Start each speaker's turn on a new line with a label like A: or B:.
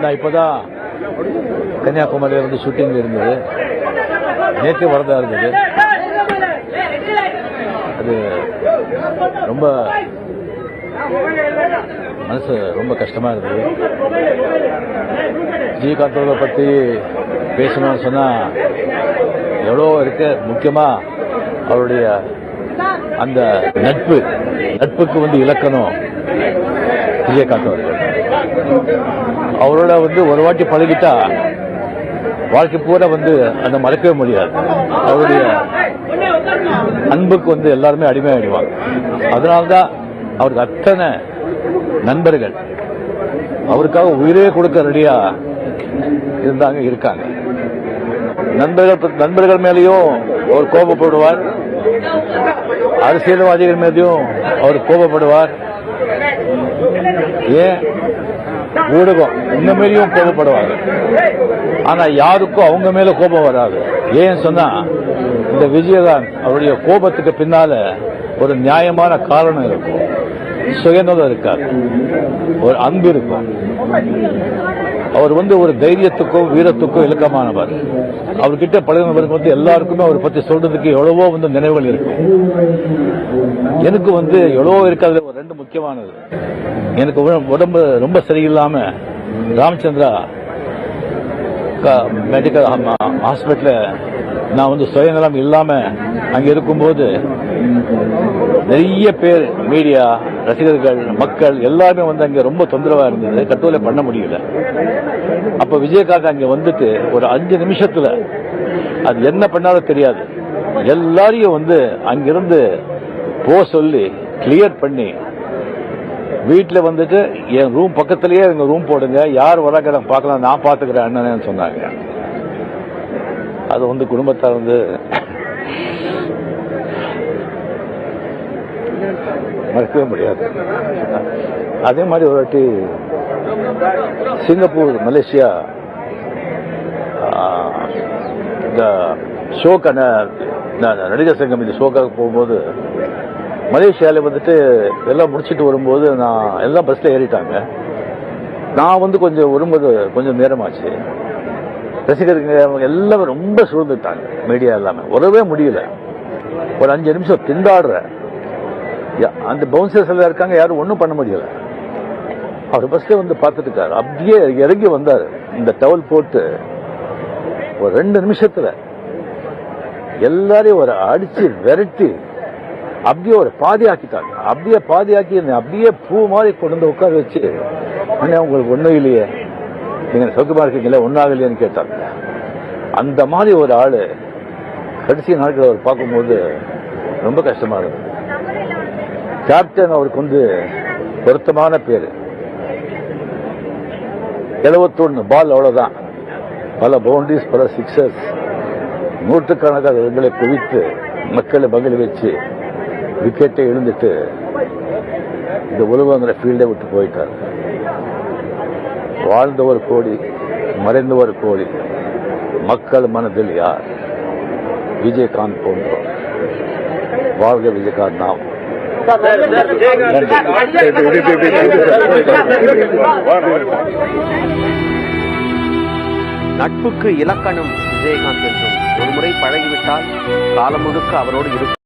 A: நான் இப்போதான் கன்னியாகுமரியில் வந்து ஷூட்டிங் இருந்தது. நேற்று வரதா இருந்தது. அது ரொம்ப மனசு ரொம்ப கஷ்டமா இருந்தது. விஜயகாந்த் அவர்களை பற்றி பேசணும்னு சொன்னா எவ்வளோ இருக்கு. முக்கியமா அவருடைய அந்த நட்பு நட்புக்கு வந்து இலக்கணம் விஜயகாந்த் அவர்கள் அவரோட வந்து ஒரு வாட்டி பழகிட்டா வாழ்க்கை பூரா வந்து அதை மறக்கவே முடியாது. அவருடைய அன்புக்கு வந்து எல்லாருமே அடிமையாயிடுவாங்க. அதனால்தான் அவருக்கு அத்தனை நண்பர்கள் அவருக்காக உயிரே கொடுக்க ரெடியா இருந்தாங்க இருக்காங்க. நண்பர்கள் நண்பர்கள் மேலேயும் அவர் கோபப்படுவார். அரசியல்வாதிகள் மீதையும் அவர் கோபப்படுவார். ஏன்? ஊடகம் இந்த மாதிரியும் கோபப்படுவாங்க. ஆனா யாருக்கும் அவங்க மேல கோபம் வராது. ஏன் சொன்னா இந்த விஜயகாந்த் அவருடைய கோபத்துக்கு பின்னால ஒரு நியாயமான காரணம் இருக்கும். சுயநலம் இருக்காது. ஒரு அன்பு இருக்கும். அவர் வந்து ஒரு தைரியத்துக்கும் வீரத்துக்கும் இலக்கமானவர். அவர்கிட்ட பழகினவருக்கு வந்து எல்லாருக்குமே அவரை பத்தி சொல்றதுக்கு எவ்வளவோ வந்து நினைவுகள் இருக்கும் எனக்கு வந்து எவ்வளவோ இருக்காது ஒரு ரெண்டு முக்கியமானது. எனக்கு உடம்பு ரொம்ப சரியில்லாம ராமச்சந்திரா மெடிக்கல் ஹாஸ்பிட்டல நான் வந்து சுயநலம் இல்லாம அங்க இருக்கும்போது நிறைய பேர் மீடியா ரசிகர்கள் மக்கள் எல்லாருமே வந்து அங்கே ரொம்ப தொந்தரவாக இருந்தது. கட்டுவலை பண்ண முடியல. அப்போ விஜயகாந்த் அங்கே வந்துட்டு ஒரு அஞ்சு நிமிஷத்தில் அது என்ன பண்ணாலும் தெரியாது. எல்லாரையும் வந்து அங்கிருந்து போ சொல்லி கிளியர் பண்ணி வீட்டில் வந்துட்டு என் ரூம் பக்கத்துலேயே எங்கள் ரூம் போடுங்க. யார் வராங்க நான் பார்க்கலாம். நான் பார்த்துக்கிறேன் அண்ணன்னு சொன்னாங்க. அது வந்து குடும்பத்தார் வந்து மறக்கவே முடியாது. அதே மாதிரி ஒரு வாட்டி சிங்கப்பூர் மலேசியா இந்த ஷோக்கான நடிகர் சங்கம் இந்த ஷோக்காக போகும்போது மலேசியாவில் வந்துட்டு எல்லாம் முடிச்சிட்டு வரும்போது நான் எல்லாம் பஸ்ல ஏறிட்டாங்க. நான் வந்து கொஞ்சம் வரும்போது கொஞ்சம் நேரமாச்சு. ரசிகர்கள் அவங்க எல்லாமே ரொம்ப சூழ்ந்துட்டாங்க மீடியா எல்லாமே. வரவே முடியல. ஒரு அஞ்சு நிமிஷம் திண்டாடுறேன். அந்த பவுன்சர்ஸ் எல்லாம் இருக்காங்க யாரும் ஒன்றும் பண்ண முடியல. அவர் ஃபஸ்ட்டே வந்து பார்த்துட்டு இருக்காரு அப்படியே இறங்கி வந்தாரு. இந்த டவல் போட்டு ஒரு ரெண்டு நிமிஷத்துல எல்லாரையும் ஒரு அடிச்சு விரட்டி அப்படியே ஒரு பாதி ஆக்கிட்டாங்க அப்படியே பாதி ஆக்கி அப்படியே பூ மாதிரி கொண்டு வந்து உட்கார வச்சு அண்ணே உங்களுக்கு ஒண்ணும் இல்லையே. நீங்கள் சொக்கமாக இருக்கீங்களே? ஒன்றாகலையேன்னு கேட்டாங்க. அந்த மாதிரி ஒரு ஆள் கடைசி நாட்கள் அவர் பார்க்கும்போது ரொம்ப கஷ்டமா இருந்தது. கேப்டன் அவருக்கு வந்து பொருத்தமான பேர். எழுபத்தொன்னு பால் அவ்வளவுதான். பல பவுண்டரிஸ் பல சிக்ஸர்ஸ் நூற்றுக்கணக்கான ரன்களை குவித்து மக்களை மகிழ வச்சு விக்கெட்டை எழுந்துட்டு இந்த உலகங்கிற ஃபீல்டை விட்டு போயிட்டார். வாழ்ந்தவர் கோடி மறைந்தவர் கோடி மக்கள் மனதில் யார்? விஜயகாந்த் போன்றோம் வாழ்க விஜயகாந்த் நாம்.
B: நட்புக்கு இலக்கணம் விஜயகாந்த் என்றும். ஒருமுறை பழகிவிட்டால் காலம் முழுக்க அவரோடு இருக்கும்